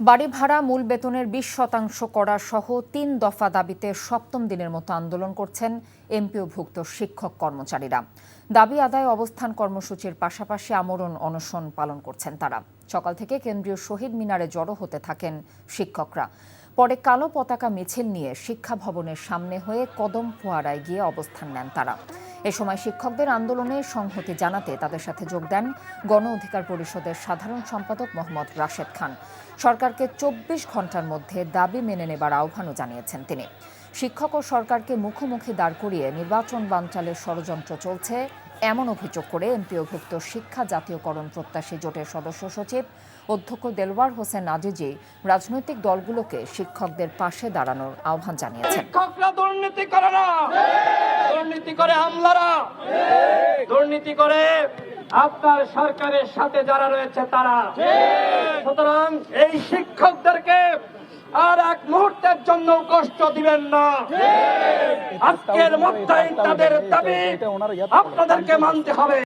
বাড়ি ভাড়া মূল বেতনের বিশ শতাংশ করা সহ তিন দফা দাবিতে সপ্তম দিনের মতো আন্দোলন করছেন এমপিওভুক্ত শিক্ষক কর্মচারীরা। দাবি আদায় অবস্থান কর্মসূচির পাশাপাশি আমরণ অনশন পালন করছেন তারা। সকাল থেকে কেন্দ্রীয় শহীদ মিনারে জড়ো হতে থাকেন শিক্ষকরা। পরে কালো পতাকা মিছিল নিয়ে শিক্ষা ভবনের সামনে হয়ে কদম ফোয়ারায় গিয়ে অবস্থান নেন তারা। এ সময় শিক্ষকদের আন্দোলনে সংহতি জানাতে তাদের সাথে যোগ দেন গণ অধিকার পরিষদের সাধারণ সম্পাদক মোহাম্মদ রাশেদ খান। সরকারকে চব্বিশ ঘণ্টার মধ্যে দাবি মেনে নেবার আহ্বানও জানিয়েছেন তিনি। শিক্ষক ও সরকারকে মুখোমুখি দাঁড় করিয়ে নির্বাচন বানচালের ষড়যন্ত্র চলছে, এমন অভিযোগ করে এমপিওভুক্ত শিক্ষা জাতীয়করণ প্রত্যাশী জোটের সদস্য সচিব অধ্যক্ষ দেলওয়ার হোসেন আজিজি রাজনৈতিক দলগুলোকে শিক্ষকদের পাশে দাঁড়ানোর আহ্বান জানিয়েছেন। শিক্ষকরা দুর্নীতি করে না। করে আমলারা দুর্নীতি করে আপনার সরকারের সাথে যারা রয়েছে তারা। সুতরাং এই শিক্ষকদেরকে আর এক মুহূর্তের জন্য কষ্ট দিবেন না। আজকের মধ্যেই তাদের দাবি। আপনাদেরকে মানতে হবে।